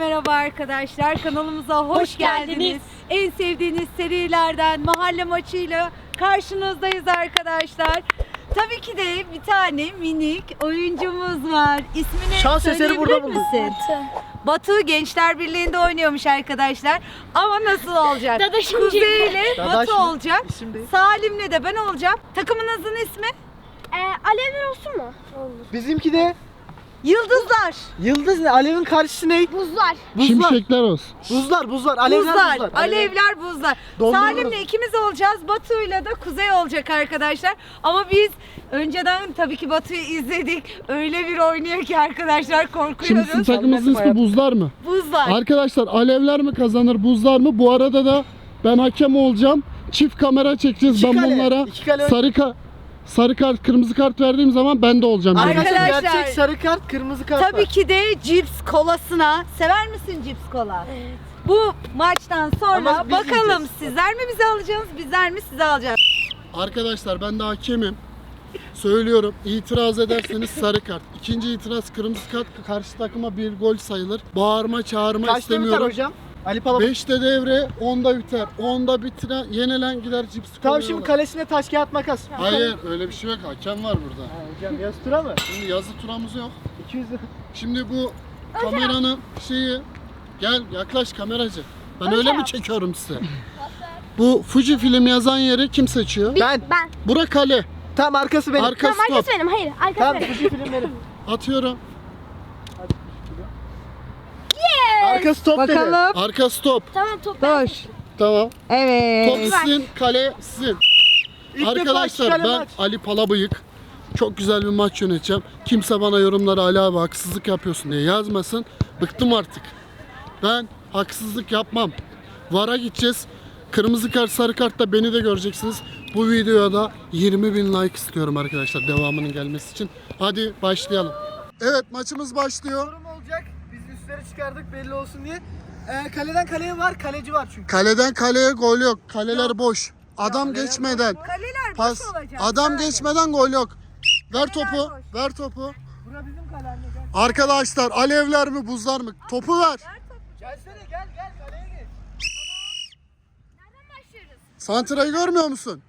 Merhaba arkadaşlar. Kanalımıza hoş, Hoş geldiniz. geldiniz. En sevdiğiniz serilerden mahalle maçıyla karşınızdayız arkadaşlar. Tabii ki de bir tane minik oyuncumuz var. İsmini Şans eseri burada bulduk. misin? Batu Gençler Birliği'nde oynuyormuş arkadaşlar. Ama nasıl olacak? Kuzey ile mı? olacak. Salim'le de ben olacağım. Takımınızın ismi? Ee, alevler olsun mu? Olur. Bizimki de Yıldızlar. Yıldız ne? Alevin karşısı ne? Buzlar. Buzlar. Şimşekler olsun. Buzlar, buzlar. Alevler buzlar, buzlar. alevler buzlar. Dondurma Salim'le ikimiz olacağız. Batu'yla da Kuzey olacak arkadaşlar. Ama biz önceden tabii ki Batu'yu izledik. Öyle bir oynuyor ki arkadaşlar Şimdi korkuyoruz. sizin takımınızın ismi buzlar mı? Buzlar. Arkadaşlar alevler mi kazanır buzlar mı? Bu arada da ben hakem olacağım. Çift kamera çekeceğiz. İki ben kale, bunlara iki kale. sarı ka sarı kart, kırmızı kart verdiğim zaman ben de olacağım. Arkadaşlar, gerçek sarı kart, kırmızı kart Tabii var. ki de cips kolasına. Sever misin cips kola? Bu maçtan sonra biz bakalım yiyeceğiz. sizler mi bizi alacaksınız, bizler mi sizi alacağız? Arkadaşlar ben de hakemim. Söylüyorum itiraz ederseniz sarı kart. İkinci itiraz kırmızı kart karşı takıma bir gol sayılır. Bağırma çağırma Kaçta biter istemiyorum. hocam? Ali Palabı. 5'te devre 10'da biter. 10'da bitiren yenilen gider cips Tamam kolayı şimdi kalesine taş kağıt makas. Hayır öyle bir şey yok. Hakem var burada. Ha, hocam yaz tura mı? Şimdi yazı turamız yok. 200 lira. Şimdi bu kameranın şeyi gel yaklaş kameracı. Ben öyle mi çekiyorum size? Bu Fuji film yazan yeri kim seçiyor? Ben. Ben. Bura kale. Tam arkası benim. Arka Tamam arkası benim. Hayır arkası Tamam benim. Fuji film benim. Atıyorum. Arka stop dedi. Bakalım. Arka stop. Tamam top ben. Boş. Tamam. Evet. Top sizin, kale sizin. İlk defa Arkadaşlar kale ben maç. Ali Palabıyık. Çok güzel bir maç yöneteceğim. Kimse bana yorumlara Ali abi haksızlık yapıyorsun diye yazmasın. Bıktım artık. Ben haksızlık yapmam. VAR'a gideceğiz. Kırmızı kart, sarı kartta beni de göreceksiniz. Bu videoya da 20 bin like istiyorum arkadaşlar devamının gelmesi için. Hadi başlayalım. Evet maçımız başlıyor. Üstleri çıkardık belli olsun diye. Ee, kaleden kaleye var, kaleci var çünkü. Kaleden kaleye gol yok. Kaleler boş. Adam kaleler geçmeden Kaleler pas boş olacak. adam Yani. geçmeden gol yok. Ver topu. boş. Ver topu. Bura bizim kale anne gel. Arkadaşlar alevler mi buzlar mı? Topu ver. Gelsene gel gel kaleye geç. Nereden başlıyoruz? Santra'yı görmüyor musun?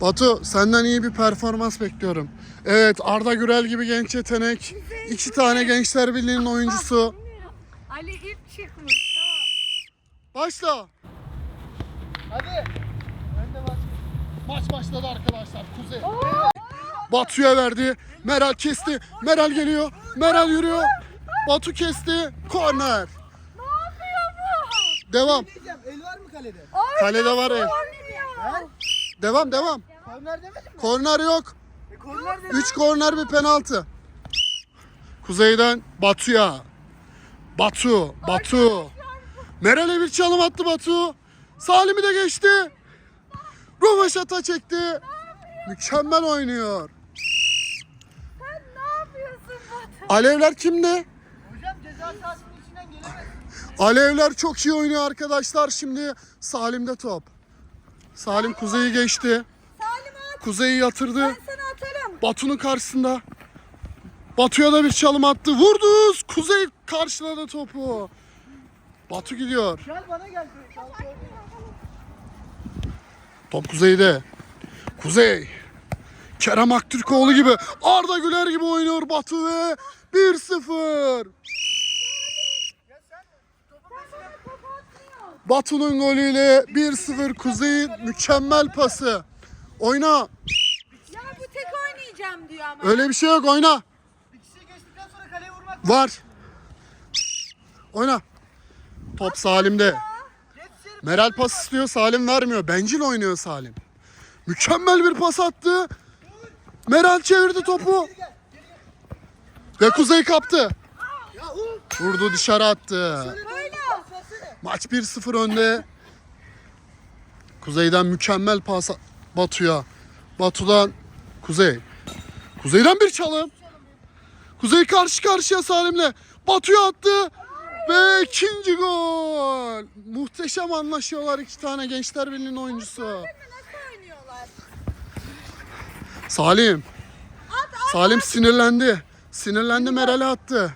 Batu senden iyi bir performans bekliyorum. Evet Arda Gürel gibi genç yetenek. iki tane Gençler Birliği'nin oyuncusu. Ali ip çıkmış. Tamam. Başla. Hadi. Önde bak. Maç başladı arkadaşlar. Kuzey. Batu'ya verdi. Meral kesti. Meral geliyor. Meral yürüyor. Batu kesti. Korner. Devam. El var mı kalede? Kalede var el. Devam devam. Korner demedin mi? Korner yok. E, korner dedi. 3 korner bir penaltı. Kuzeyden Batu'ya. Batu, Batu. Meral'e bir çalım attı Batu. Salim'i de geçti. Rovaşata çekti. Mükemmel oynuyor. Ne yapıyorsun Batu? Alevler kimde? Alevler çok iyi oynuyor arkadaşlar. Şimdi Salim'de top. Salim Kuzey'i geçti. Kuzey'i yatırdı. Ben sana atarım. Batu'nun karşısında. Batu'ya da bir çalım attı. Vurdu. Kuzey karşıladı topu. Batu gidiyor. Gel bana gel. Top Kuzey'de. Kuzey. Kerem Aktürkoğlu gibi. Arda Güler gibi oynuyor Batu ve 1-0. Batu'nun golüyle 1-0 Kuzey'in mükemmel pası. Oyna. Ya bu tek oynayacağım diyor ama. Öyle bir şey yok oyna. Bir kişiyi geçtikten sonra kaleye vurmak. Var. Oyna. Top Salim'de. Meral pas istiyor Salim vermiyor. Bencil oynuyor Salim. Mükemmel bir pas attı. Meral çevirdi topu. Ve Kuzey kaptı. Vurdu dışarı attı. Maç 1-0 önde. Kuzey'den mükemmel pas Batu'ya. Batu'dan Kuzey. Kuzey'den bir çalım. Kuzey karşı karşıya Salim'le. Batu'ya attı. Ve ikinci gol. Muhteşem anlaşıyorlar iki tane Gençler Birliği'nin oyuncusu. Salim. Salim sinirlendi. Sinirlendi Meral'e attı.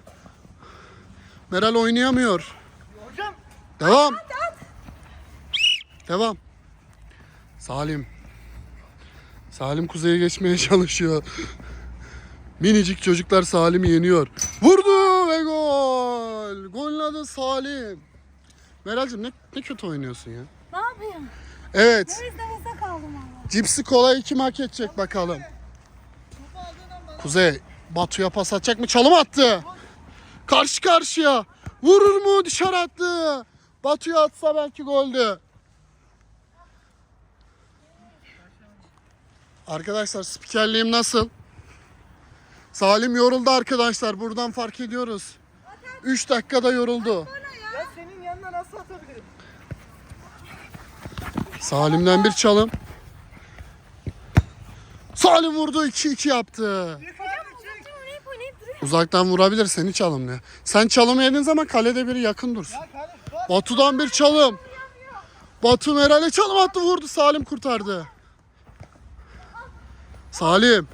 Meral oynayamıyor. Devam. Devam. Salim. Salim kuzeye geçmeye çalışıyor. Minicik çocuklar Salim'i yeniyor. Vurdu ve gol. Golün adı Salim. Meral'cim ne, ne kötü oynuyorsun ya. Ne yapayım? Evet. Biz nefese kaldım ama. Cipsi kolayı kim hak edecek bakalım. Kuzey Batu'ya pas atacak mı? Çalım attı. Karşı karşıya. Vurur mu? Dışarı attı. Batu'ya atsa belki goldü. Arkadaşlar spikerliğim nasıl? Salim yoruldu arkadaşlar. Buradan fark ediyoruz. 3 dakikada yoruldu. ya senin yanına nasıl atabilirim? Salim'den bir çalım. Salim vurdu 2-2 yaptı. Uzaktan vurabilir seni çalımlıyor. Sen çalımı yediğin zaman kalede biri yakın dursun. Batu'dan bir çalım. Batu Meral'e çalım attı vurdu. Salim kurtardı. Salim.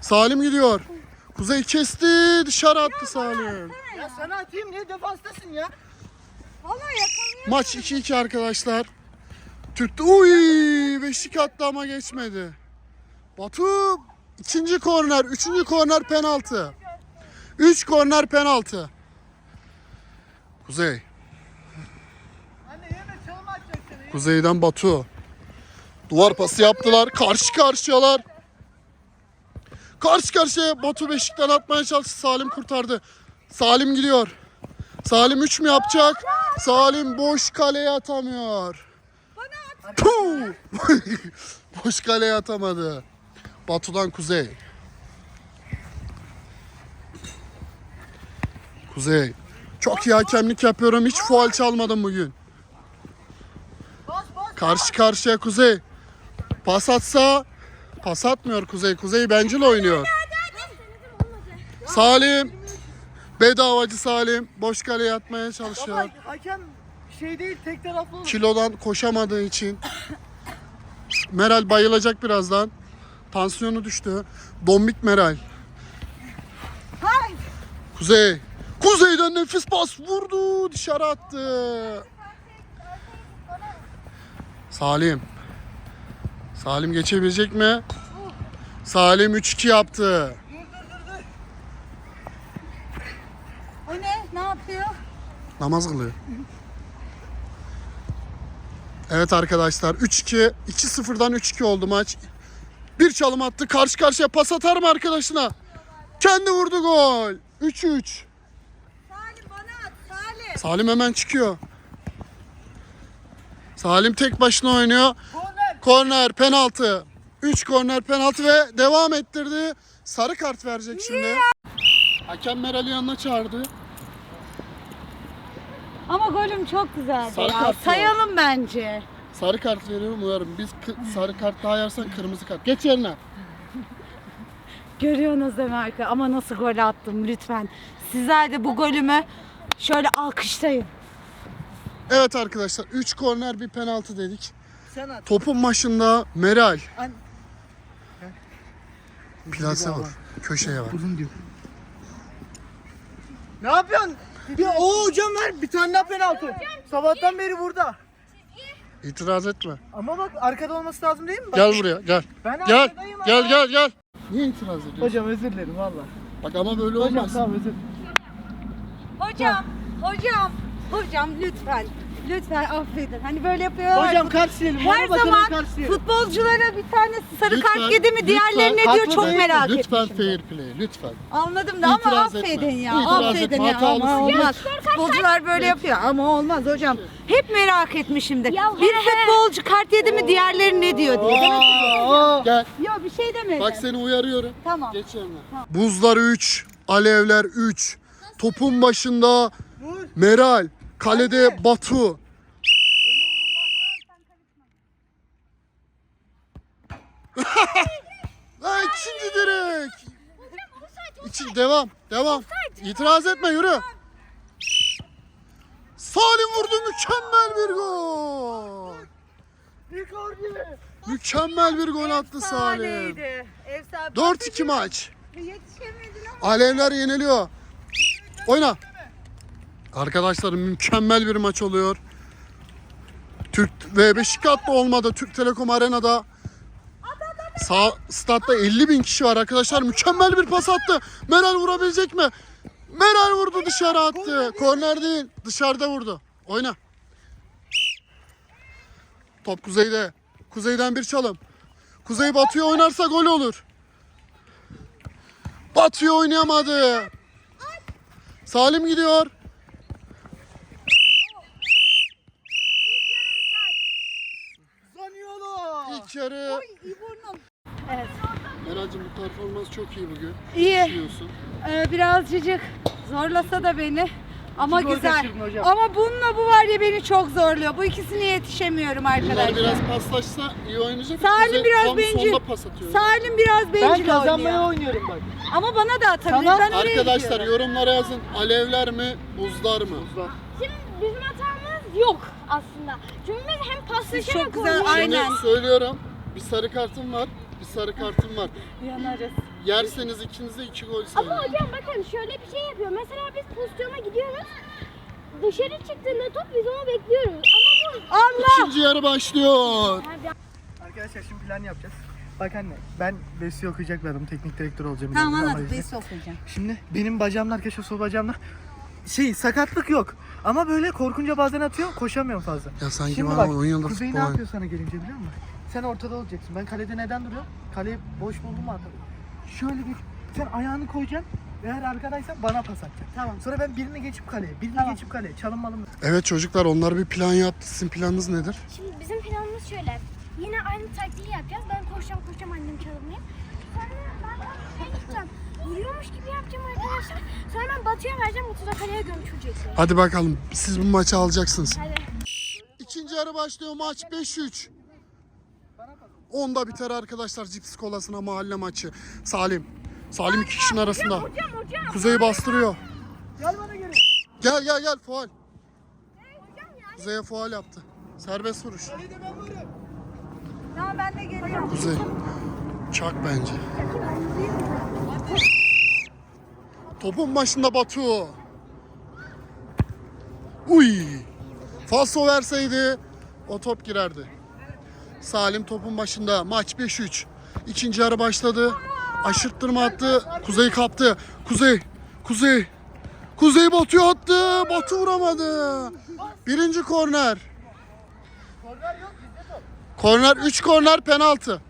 Salim gidiyor. Kuzey kesti. Dışarı attı Salim. Ya sana atayım niye defanstasın ya? Vallahi yakalıyor. Maç 2-2 arkadaşlar. Türk Uy, beşlik attı ama geçmedi. Batu ikinci korner, üçüncü korner penaltı. Üç korner penaltı. Kuzey. Anne yeme çalım atacak seni. Kuzey'den Batu. Duvar pası yaptılar. Karşı karşıyalar. Karşı karşıya Batu Beşik'ten atmaya çalıştı. Salim kurtardı. Salim gidiyor. Salim 3 mü yapacak? Salim boş kaleye atamıyor. Boş kaleye atamadı. Batu'dan Kuzey. Kuzey. Çok iyi hakemlik yapıyorum. Hiç faul çalmadım bugün. Karşı karşıya Kuzey. Pas atsa pas atmıyor Kuzey. Kuzey bencil oynuyor. Salim. Bedavacı Salim. Boş kaleye atmaya çalışıyor. Baba hakem şey değil tek taraflı olur. Kilodan koşamadığı için. Meral bayılacak birazdan. Tansiyonu düştü. Dombik Meral. Kuzey. Kuzey'den nefis pas vurdu. Dışarı attı. Salim. Salim geçebilecek mi? Salim 3-2 yaptı. O ne? Ne yapıyor? Namaz kılıyor. Evet arkadaşlar 3-2 2-0'dan 3-2 oldu maç. Bir çalım attı. Karşı karşıya pas atar mı arkadaşına? Kendi vurdu gol. 3-3. Salim bana at Salim. Salim hemen çıkıyor. Salim tek başına oynuyor. Korner. Korner, penaltı. 3 korner penaltı ve devam ettirdi. Sarı kart verecek şimdi. Hakem Meral'i yanına çağırdı. Ama golüm çok güzeldi Sarı ya. kart Sayalım bence. Sarı kart veriyorum uyarım. Biz kı- sarı kart daha yersen kırmızı kart. Geç yerine. Görüyorsunuz değil mi arka? Ama nasıl gol attım lütfen. Sizler de bu golümü şöyle alkışlayın. Evet arkadaşlar 3 korner bir penaltı dedik. Sen at. Topun başında Meral. An- Plase vur. Köşeye var. Uzun diyor. Ne yapıyorsun? Bir o hocam ver bir tane daha penaltı. Sabahtan beri burada. İtiraz etme. Ama bak arkada olması lazım değil mi? Bak, Gel buraya gel. Ben Gel. arkadayım Gel ama. gel gel. Niye itiraz ediyorsun? Hocam özür dilerim valla. Bak ama böyle Hocam olmaz. tamam özür Hocam, hocam, hocam lütfen. Lütfen affedin. Hani böyle yapıyor. Hocam kart silelim. Her bana bakalım zaman kart silelim. futbolculara bir tanesi sarı Lütfen, kart yedi mi diğerleri ne diyor çok merak Lütfen etmişim. fair play lütfen. Anladım da ama İtiraz affedin etme. ya. İtiraz affedin etme, ya. hatalısın. Ama olmaz. Futbolcular böyle yapıyor ama olmaz hocam. Hep merak etmişimdir. Ya bir he he. futbolcu kart yedi mi diğerleri ne diyor diye. Demek ki- Aa, Gel. Yok bir şey demedim. Bak seni uyarıyorum. Tamam. Geç yerine. Buzlar 3, alevler 3. Topun başında. Meral, kalede Batu. Lan ikinci direk. İçin devam, devam. İtiraz etme yürü. Salim vurdu mükemmel bir gol. Bir gol gibi. Mükemmel bir gol attı Salim. Efsaneydi. Efsane. 4-2 maç. Yetişemedin ama. Alevler yeniliyor. Oyna. Arkadaşlar mükemmel bir maç oluyor. Türk ve Beşiktaş'ta olmadı. Türk Telekom Arena'da Sağ statta 50 bin kişi var arkadaşlar. Mükemmel bir pas attı. Meral vurabilecek mi? Meral vurdu dışarı attı. Korner değil. Dışarıda vurdu. Oyna. Top kuzeyde. Kuzeyden bir çalım. Kuzey Batı'ya oynarsa gol olur. Batı'ya oynayamadı. Salim gidiyor. Yarı. Evet. Meral'cim bu performans çok iyi bugün. İyi. Biliyorsun. Ee, birazcık zorlasa da beni. Ama İki gol güzel. kaçırdın hocam. Ama bununla bu var ya beni çok zorluyor. Bu ikisine yetişemiyorum Bunlar arkadaşlar. biraz paslaşsa iyi oynayacak. Salim Kuzey biraz bencil. sonda pas atıyor. Salim biraz Ben bencil kazanmaya oynuyor. oynuyorum bak. Ama bana da atabilir. Tamam. Ben oraya Arkadaşlar gidiyorum. yorumlara yazın. Alevler mi, buzlar mı? Şimdi bizim hatamız yok aslında. Çünkü biz hem paslaşarak çok güzel, oynuyoruz. aynen. Söylüyorum. Bir sarı kartım var. Bir sarı kartım var. Yanarız. Yerseniz ikinize iki gol Ama sayın. hocam bakın şöyle bir şey yapıyor. Mesela biz pozisyona gidiyoruz. Dışarı çıktığında top biz onu bekliyoruz. Ama bu Allah! İkinci yarı başlıyor. Yani Arkadaşlar şimdi plan yapacağız. Bak anne ben Besi okuyacak bir adam. Teknik direktör olacağım. Tamam ileride ama Besi okuyacağım. Şimdi benim bacağımda arkadaşlar sol bacağımda şey sakatlık yok. Ama böyle korkunca bazen atıyor koşamıyorum fazla. Ya sanki Şimdi bana bak 10 yıldır Kuzey ne futbol yapıyor sana gelince biliyor musun? Sen ortada olacaksın. Ben kalede neden duruyorum? Kaleyi boş buldum mu atarım. Şöyle bir sen ayağını koyacaksın. Eğer arkadaysan bana pas atacaksın. Tamam. Sonra ben birini geçip kaleye, birini Tamam. geçip kaleye. Çalınmalım. Evet çocuklar onlar bir plan yaptı. Sizin planınız nedir? Şimdi bizim planımız şöyle. Yine aynı taktiği yapacağız. Ben koşacağım koşacağım annem çalımlayayım. Sonra ben şey yapacağım. Vuruyormuş gibi yapacağım arkadaşlar. Sonra ben Batu'ya vereceğim. Batu da kaleye gömçürecek. Hadi bakalım siz bu maçı alacaksınız. Hadi. İkinci yarı başlıyor maç 5-3. Onda biter arkadaşlar cips kolasına mahalle maçı. Salim. Salim iki kişinin arasında. Hocam hocam. Kuzey'i bastırıyor. Gel bana geri. Gel gel gel faal. Kuzey'e faal yaptı. Serbest vuruş. Kalede ben varım. Tamam ben de geliyorum. Kuzey. Çak bence. Topun başında Batu. Uy. Falso verseydi o top girerdi. Salim topun başında. Maç 5-3. İkinci yarı başladı. Aşırttırma attı. Kuzey kaptı. Kuzey. Kuzey. Kuzey Batu'ya attı. Batu vuramadı. Birinci korner. Korner 3 korner penaltı.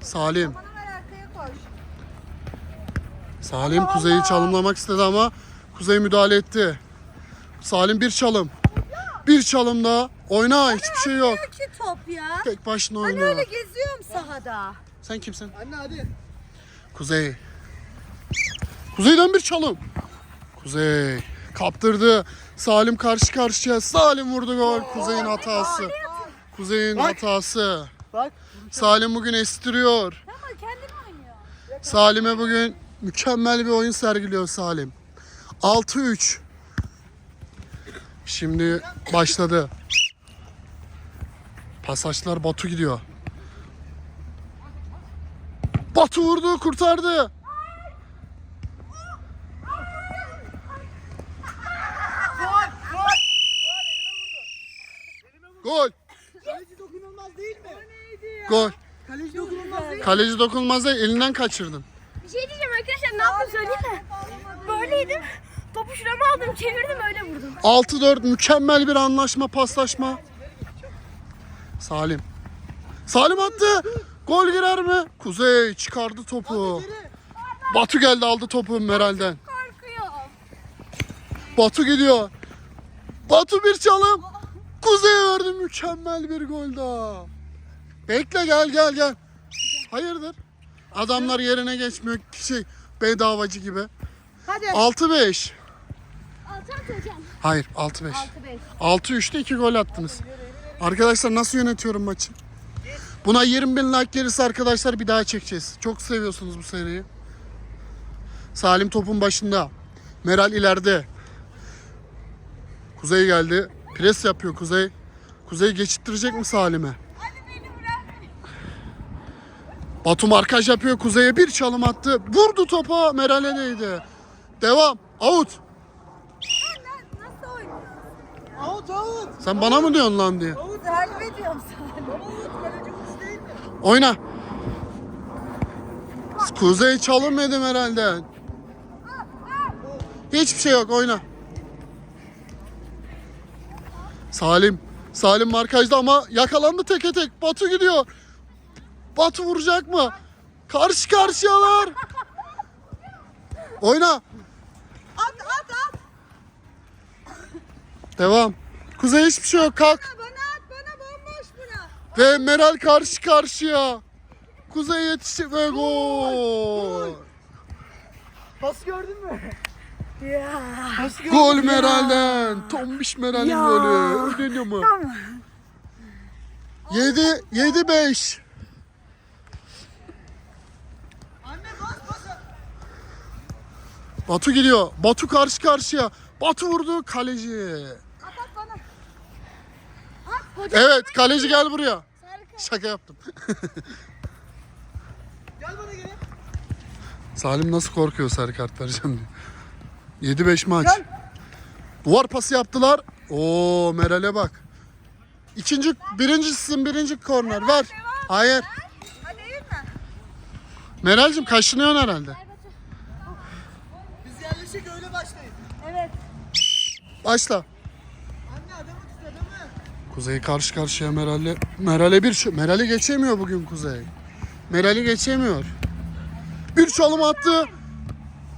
Salim. Bana ver arkaya koş. Salim Kuzey'i çalımlamak istedi ama Kuzey müdahale etti. Salim bir çalım. Bir çalım da oyna hiçbir şey yok. Ki top ya. Tek başına Ben öyle oyna. geziyorum sahada. Sen kimsin? Anne hadi. Kuzey. Kuzey'den bir çalım. Kuzey kaptırdı. Salim karşı karşıya. Salim vurdu gol. Kuzey'in hatası. Kuzey'in Bak. hatası. Bak. Salim bugün estiriyor. Ama kendim oynuyor. Salim'e bugün mükemmel bir oyun sergiliyor Salim. 6-3. Şimdi başladı. Pasajlar Batu gidiyor. Batu vurdu, kurtardı. Gol. Kaleci dokunulmaz değil mi? Gol. Kaleci dokunulmaz değil? Kaleci dokunmaz da elinden kaçırdın. Bir şey diyeceğim arkadaşlar ne yaptım söyleyeyim mi? Böyleydim. Topu şurama aldım çevirdim öyle vurdum. 6-4 mükemmel bir anlaşma, paslaşma. Salim. Salim attı. Gol girer mi? Kuzey çıkardı topu. Batu geldi aldı topu Meral'den. Batu gidiyor. Batu bir çalım. Kuzey'e verdi mükemmel bir gol daha. Bekle gel gel gel. Hayırdır? Adamlar yerine geçmiyor şey bedavacı gibi. Hadi. 6-5. Altan hocam. Hayır 6-5. 6-5. 6-3'te 2 gol attınız. Arkadaşlar nasıl yönetiyorum maçı? Buna 20 bin like gelirse arkadaşlar bir daha çekeceğiz. Çok seviyorsunuz bu seriyi. Salim topun başında. Meral ileride. Kuzey geldi. Pres yapıyor Kuzey. Kuzey geçittirecek mi Salim'e? Batu markaj yapıyor Kuzey'e bir çalım attı. Vurdu topa Meral'e değdi. Devam. Out. Out out. Sen bana mı diyorsun lan diye. Takip ediyorum sana. Oyna. Kuzey çalınmadım herhalde. Hiçbir şey yok oyna. Salim. Salim markajda ama yakalandı teke tek. Batu gidiyor. Batu vuracak mı? Karşı karşıyalar. Oyna. At at at. Devam. Kuzey hiçbir şey yok. Kalk. Bana at bana bomboş bura. Ve Meral karşı karşıya. Kuzey yetişti ve gol. Pas gördün mü? Ya. Pas gördün Gol mü? Meral'den. Tombiş Meral'in Ya. golü. Ödeniyor mu? 7 7 5. Anne bas bas. Batu gidiyor. Batu karşı karşıya. Batu vurdu kaleci. Evet kaleci gel buraya. Şaka yaptım. Gel bana gel. Salim nasıl korkuyor sarı kart vereceğim diye. 7-5 maç. Duvar pası yaptılar. Oo Meral'e bak. İkinci, birincisisin birinci korner. Ver. Hayır. Meral'cim kaşınıyorsun herhalde. Yerleşik öyle başlayın. Evet. Başla. Anne adamı tut adamı. Kuzey karşı karşıya Meral'le. Meral'e bir şu- Meral'i geçemiyor bugün Kuzey. Meral'i geçemiyor. Bir çalım attı.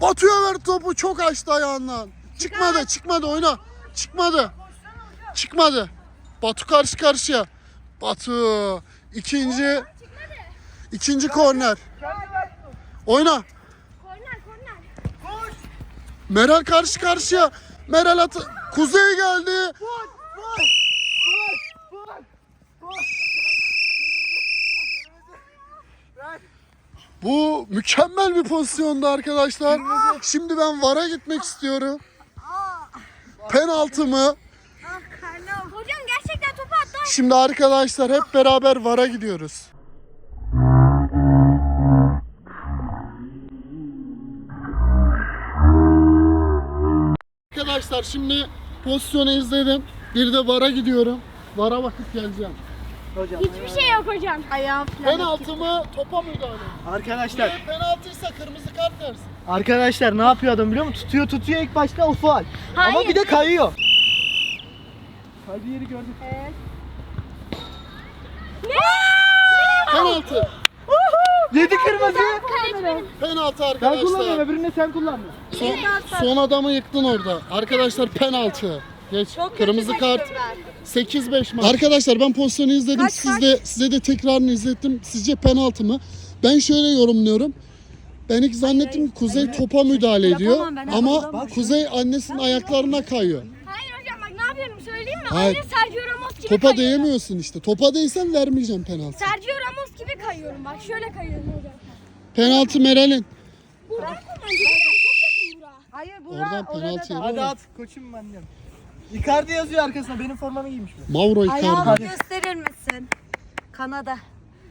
Batu'ya ver topu. Çok açtı ayağından. Çıkmadı, çıkmadı oyna. Çıkmadı. Çıkmadı. Batu karşı karşıya. Batu. ikinci ikinci korner. Oyna. Meral karşı karşıya. Meral atı. Kuzey geldi. Vur. Vur. Vur. Vur. Vur. Ver. Bu mükemmel bir pozisyondu arkadaşlar. Şimdi ben VAR'a gitmek istiyorum. Penaltı mı? Ah. Hocam gerçekten topu attı. Şimdi arkadaşlar hep beraber VAR'a gidiyoruz. Arkadaşlar şimdi pozisyonu izledim. Bir de VAR'a gidiyorum. VAR'a bakıp geleceğim. Hocam. Hiçbir şey yok hocam. Ayağım falan. Penaltı mı? Topa müdahale. Arkadaşlar. Penaltıysa kırmızı kart versin. Arkadaşlar ne yapıyor adam biliyor musun? Tutuyor tutuyor ilk başta o faal. Ama Hayır. bir de kayıyor. Kaydığı yeri gördük. Penaltı. Yedi kırmızı. Penaltı Ben arkadaşlar. kullanmıyorum öbürünü sen kullandın. Son, son adamı yıktın orada. Arkadaşlar penaltı. Geç. Çok Kırmızı kart. kaçtım 8-5 maç. Arkadaşlar ben pozisyonu izledim. Kaç, Siz de, size de tekrarını izlettim. Sizce penaltı mı? Ben şöyle yorumluyorum. Ben ilk zannettim ki Kuzey topa müdahale ediyor. Yapamam ben, Ama. Kuzey annesinin ayaklarına kayıyor. Hayır hocam bak ne yapıyorum söyleyeyim mi? Hayır. Aynı Sergio Ramos Topa kayıyorum. değemiyorsun işte. Topa değsen vermeyeceğim penaltı. Sergio Ramos gibi kayıyorum bak şöyle kayıyorum hocam. Penaltı Meral'in. Yakın Burak. Hayır bura Oradan orada penaltı da. yedi. Hadi at koçum benden. Icardi yazıyor arkasına benim formamı giymiş mi? Mauro Ayağımı Icardi. gösterir misin? Kanada.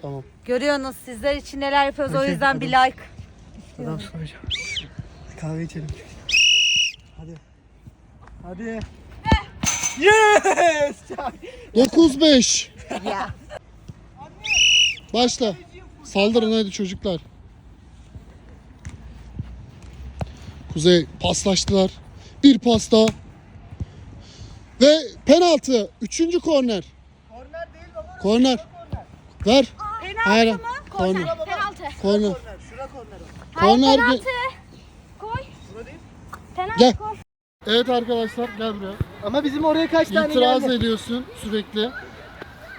Tamam. Görüyorsunuz sizler için neler yapıyoruz o yüzden bir like. Adamsın hocam. Kahve içelim. Hadi. Hadi. Yes! 9-5. Ya. Başla. Saldırın hadi çocuklar. Kuzey paslaştılar. Bir pas daha. Ve penaltı. Üçüncü korner. Korner değil baba. Korner. Ver. Hayır. Penaltı mı? Korner. Penaltı. Korner. Korner. Şura korner. Hayır Korner penaltı. Koy. Şura değil. Penaltı Gel. koy. Evet arkadaşlar gel buraya. Ama bizim oraya kaç tane İtiraz geldi? ediyorsun sürekli.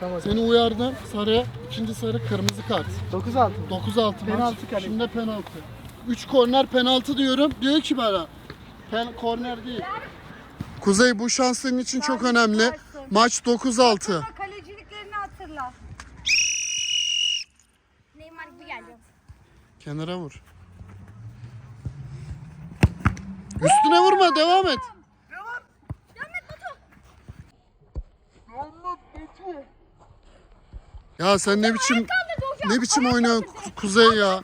Tamam. Seni uyardım. Sarı. ikinci sarı kırmızı kart. 9-6. 9-6 maç. Penaltı kaleci. Şimdi penaltı. 3 korner penaltı diyorum. Diyor ki bana. Pen korner değil. Kuzey bu şans senin için çok önemli. Maç 9-6. Ama kaleciliklerini hatırla. Neymar gibi geldi. Kenara vur. Üstüne vurma devam et. Ya sen ne biçim ne biçim oynuyorsun Ku- Kuzey ya?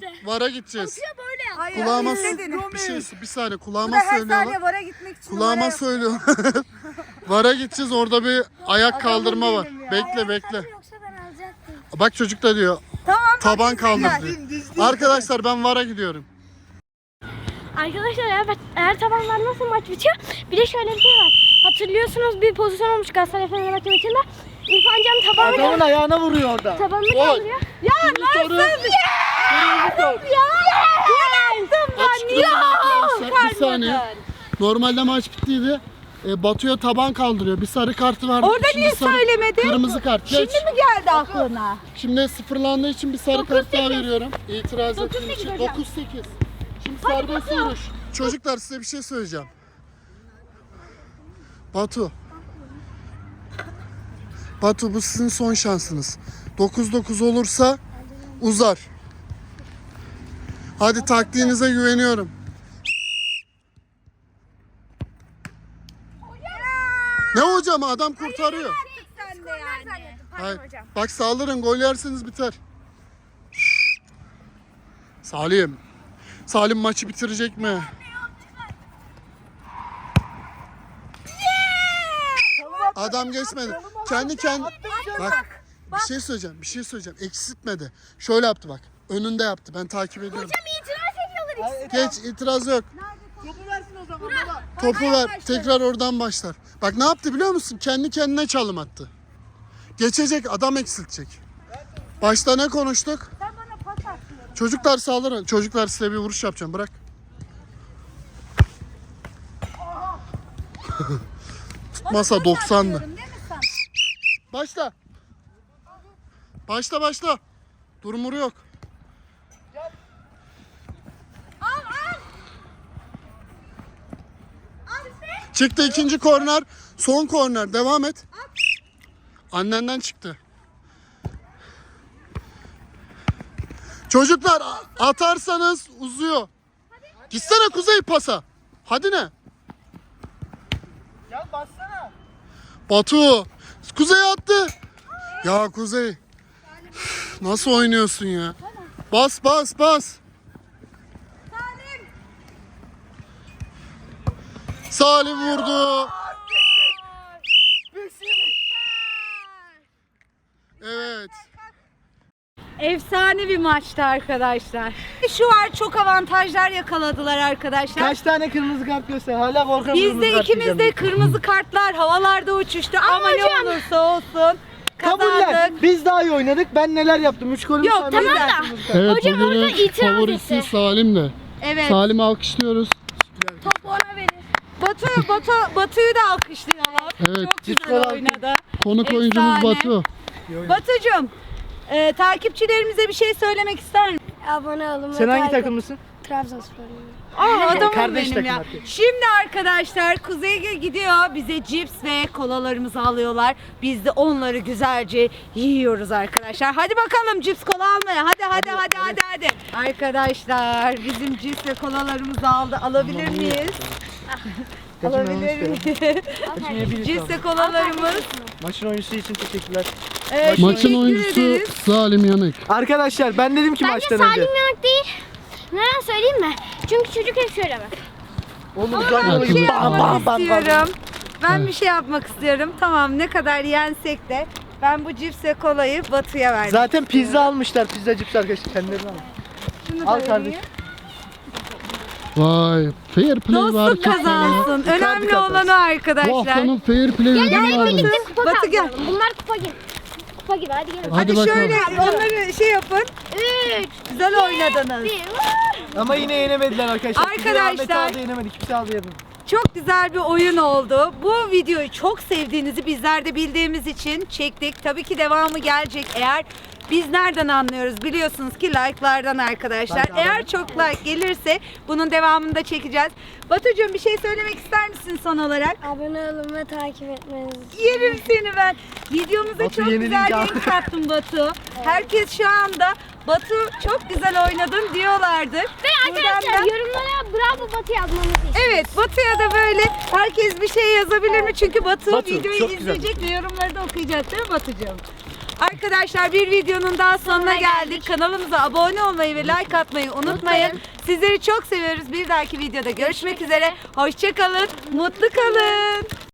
dur. Vara gideceğiz. böyle yaptı. Hayır, Kulağıma izledin. bir şey bir saniye Bu kulağıma da her söylüyorlar. saniye vara gitmek için Kulağıma numara söylüyor. Vara gideceğiz orada bir ayak kaldırma var. Bekle bekle. Yoksa ben alacaktım. Bak çocuk da diyor Tamam. taban kaldır diyor. Arkadaşlar ben Vara gidiyorum. Arkadaşlar eğer, eğer tabanlar nasıl maç bitiyor? Bir de şöyle bir şey var. Hatırlıyorsunuz bir pozisyon olmuş Galatasaray Fenerbahçe maçında. İrfan Can tabanı, Adamın ayağına vuruyor orada. tabanını Gol. kaldırıyor. Ya nasıl? Ya! Gol attım ben. Açıklayalım Ya! arkadaşlar, bir saniye. Normalde maç bittiydi. E, Batu'ya taban kaldırıyor. Bir sarı kartı vardı. Orada Şimdi niye sarı- söylemedin? Kırmızı kart. Geç. Şimdi mi geldi aklına? Şimdi sıfırlandığı için bir sarı kart daha veriyorum. İtiraz ettiğim 9-8 için. hocam. 9-8. Şimdi serbest vuruş. Çocuklar size bir şey söyleyeceğim. Batu. Batu bu sizin son şansınız. 9-9 olursa uzar. Hadi taktiğinize güveniyorum. Ne hocam adam kurtarıyor. Sen de yani. Hayır. Bak saldırın gol yerseniz biter. Salim. Salim maçı bitirecek mi? Adam geçmedi. Kendi kendi bak bir şey söyleyeceğim. Bir şey söyleyeceğim. Eksiltmedi. Şöyle yaptı bak. Önünde yaptı. Ben takip ediyorum. İtiraz ediyorlar Geç itiraz yok. Topu versin o zaman baba. Topu ver. Tekrar oradan başlar. Bak ne yaptı biliyor musun? Kendi kendine çalım attı. Geçecek adam eksiltecek. Başta ne konuştuk? Çocuklar saldırın. Çocuklar size bir vuruş yapacağım. Bırak. Tutmasa 90'dı. Diyorum, Değil mi sen? Başla. Başla başla. Durumuru yok. Çıktı ikinci korner. Son korner. Devam et. Annenden çıktı. Çocuklar atarsanız uzuyor. Gitsene Kuzey pasa. Hadi ne? Ya bassana. Batu. Kuzey attı. Ya Kuzey. Nasıl oynuyorsun ya? Bas bas bas. Salim vurdu. Evet. Efsane bir maçtı arkadaşlar. Şu var çok avantajlar yakaladılar arkadaşlar. Kaç tane kırmızı kart göster. Hala korkuyorum Biz kırmızı de kart ikimiz de diyeceğim. kırmızı kartlar havalarda uçuştu ama, ne hocam- olursa olsun Kabuller. kazandık. Biz daha iyi oynadık. Ben neler yaptım? Üç golümü Yok, saymadım. tamam da. Kırmızı kart. Evet Hocam orada itiraz favorisi etti. Salim de. Evet. Salim'i alkışlıyoruz. Top ona verir. Batu, Batu, Batu'yu da alkışlayalım. Evet. Çok güzel gol oynadı. Konuk oyuncumuz Efsane. Batu. Batucuğum, e, takipçilerimize bir şey söylemek ister misin? Abone olun. Sen hangi takımlısın? Trabzonspor'um. Aa, adamım Kardeş benim takım ya. artık. Şimdi arkadaşlar Kuzey gidiyor. Bize cips ve kolalarımızı alıyorlar. Biz de onları güzelce yiyoruz arkadaşlar. Hadi bakalım cips kola almaya. Hadi hadi hadi hadi hadi. Arkadaşlar bizim cips ve kolalarımızı aldı. Alabilir miyiz? Alabilir tamam. ve kolalarımız. Maçın oyuncusu için teşekkürler. Evet, Maçın teşekkür oyuncusu. Salim Yanık. Arkadaşlar ben dedim ki Bence maçtan Salim önce. Yanık değil. Neden söyleyeyim mi? Çünkü çocuk hep şöyle bak. Oğlum ben bir şey yapmak bam, bam, bam. istiyorum. Ben bir şey yapmak istiyorum. Tamam ne kadar yensek de ben bu cips ve kolayı Batu'ya verdim. Zaten pizza almışlar. Pizza cips arkadaşlar. Kendilerine al. Şunu da Al vereyim. kardeşim. Vay fair play var. Dostluk kazansın. Icardi Önemli kazansın. olan o Bu arkadaşlar. haftanın fair play ödülünü aldınız. Birlikte kupa Batı gel. Bunlar kupa gibi. Kupa gibi hadi gelin. Hadi Hadi bakalım. şöyle onları şey yapın. 3, Güzel oynadınız. 1, Ama yine yenemediler arkadaşlar. Arkadaşlar. Ahmet abi de yenemedik. Kimse aldı yemedik. Çok güzel bir oyun oldu. Bu videoyu çok sevdiğinizi bizler de bildiğimiz için çektik. Tabii ki devamı gelecek. Eğer biz nereden anlıyoruz biliyorsunuz ki like'lardan arkadaşlar. Eğer çok like gelirse bunun devamını da çekeceğiz. Batucuğum bir şey söylemek ister misin son olarak? Abone olun ve takip etmeniz. Yerim seni ben. Videomuza Batu çok güzel al. renk kattın Batu. Herkes şu anda Batu çok güzel oynadın diyorlardır. Ve Buradan arkadaşlar da- yorumlara bravo Batı yazmanızı istiyorum. Evet Batu'ya da böyle herkes bir şey yazabilir mi? Çünkü Batu, Batu, videoyu çok güzel. izleyecek ve yorumları da okuyacak değil mi Batucuğum? Arkadaşlar bir videonun daha sonuna geldik. Kanalımıza abone olmayı ve like atmayı unutmayın. Sizleri çok seviyoruz. Bir dahaki videoda görüşmek üzere. Hoşçakalın. Mutlu kalın.